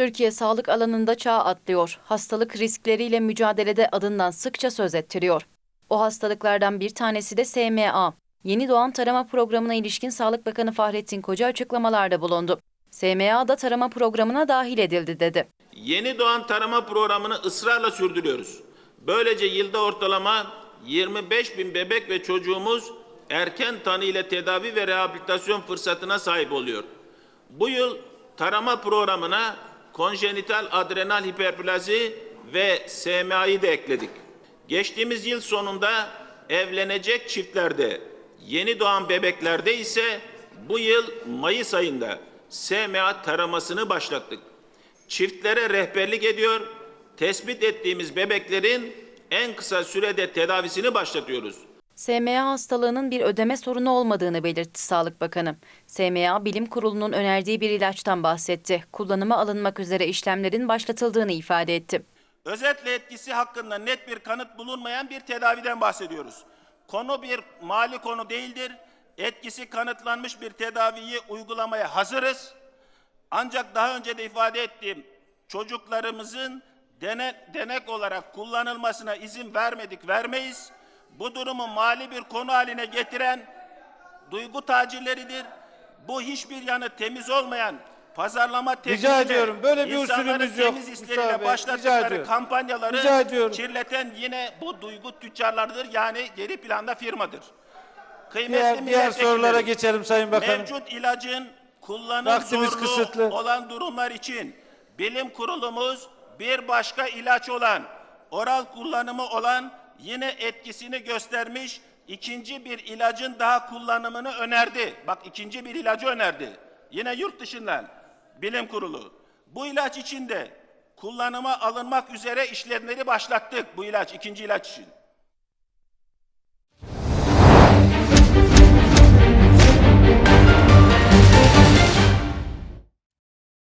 Türkiye sağlık alanında çağ atlıyor. Hastalık riskleriyle mücadelede adından sıkça söz ettiriyor. O hastalıklardan bir tanesi de SMA. Yeni doğan tarama programına ilişkin Sağlık Bakanı Fahrettin Koca açıklamalarda bulundu. SMA da tarama programına dahil edildi dedi. Yeni doğan tarama programını ısrarla sürdürüyoruz. Böylece yılda ortalama 25 bin bebek ve çocuğumuz erken tanı ile tedavi ve rehabilitasyon fırsatına sahip oluyor. Bu yıl tarama programına konjenital adrenal hiperplazi ve SMA'yı da ekledik. Geçtiğimiz yıl sonunda evlenecek çiftlerde, yeni doğan bebeklerde ise bu yıl Mayıs ayında SMA taramasını başlattık çiftlere rehberlik ediyor. Tespit ettiğimiz bebeklerin en kısa sürede tedavisini başlatıyoruz. SMA hastalığının bir ödeme sorunu olmadığını belirtti Sağlık Bakanı. SMA Bilim Kurulu'nun önerdiği bir ilaçtan bahsetti. Kullanıma alınmak üzere işlemlerin başlatıldığını ifade etti. Özetle etkisi hakkında net bir kanıt bulunmayan bir tedaviden bahsediyoruz. Konu bir mali konu değildir. Etkisi kanıtlanmış bir tedaviyi uygulamaya hazırız. Ancak daha önce de ifade ettiğim çocuklarımızın dene, denek olarak kullanılmasına izin vermedik, vermeyiz. Bu durumu mali bir konu haline getiren duygu tacirleridir. Bu hiçbir yanı temiz olmayan pazarlama tekniğiyle ediyorum, böyle bir usulümüz yok temiz Mustafa Bey, rica başlattıkları ediyorum. kampanyaları Rica ediyorum. kirleten yine bu duygu tüccarlarıdır. Yani geri planda firmadır. Kıymetli Diğer, diğer milletvekilleri, sorulara geçelim Sayın Bakanım. Mevcut ilacın kullanım Vaktimiz zorluğu kısıtlı. olan durumlar için bilim kurulumuz bir başka ilaç olan, oral kullanımı olan yine etkisini göstermiş ikinci bir ilacın daha kullanımını önerdi. Bak ikinci bir ilacı önerdi. Yine yurt dışından bilim kurulu. Bu ilaç için de kullanıma alınmak üzere işlemleri başlattık bu ilaç, ikinci ilaç için.